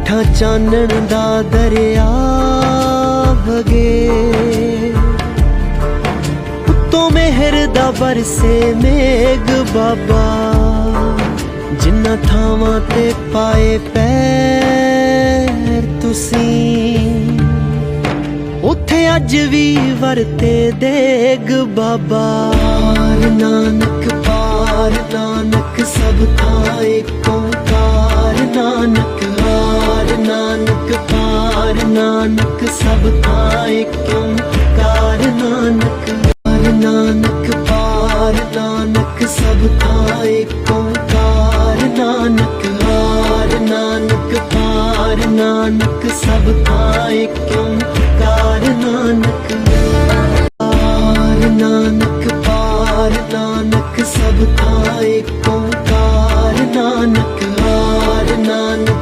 ਹੇਠਾਂ ਚਾਨਣ ਦਾ ਦਰਿਆ ਵਗੇ। ਉੱਤੋਂ ਮਿਹਰ ਦਾ ਵਰਸੇ ਮੇਘ ਬਾਬਾ। ਜਿੰਨਾ ਥਾਵਾਂ ਤੇ ਪਾਏ ਪੈਰ ਤੁਸੀਂ, ਉੱਥੇ ਅੱਜ ਵੀ ਵਰਤੇ ਦੇਗ ਬਾਬਾ। ਨਾਨਕ, ਪਾਰ ਨਾਨਕ, ਸਭ ਥਾਂ ਏਕ ਸਭ ਪਾਏ ਕਿਉਂ ਕਾਰ ਨਾਨਕ ਕਾਰ ਨਾਨਕ, ਪਾਰ ਨਾਨਕ, ਸਭ ਪਾਏ ਕਿਉਂ ਕਾਰ ਨਾਨਕ ਪਾਰ ਨਾਨਕ ਪਾਰ ਨਾਨਕ, ਸਭ ਪਾਏ ਕਿਉਂ ਕਾਰ ਨਾਨਕ। ਪਾਰ ਨਾਨਕ ਪਾਰ ਨਾਨਕ, ਸਭ ਪਾਏ ਕਿਉਂ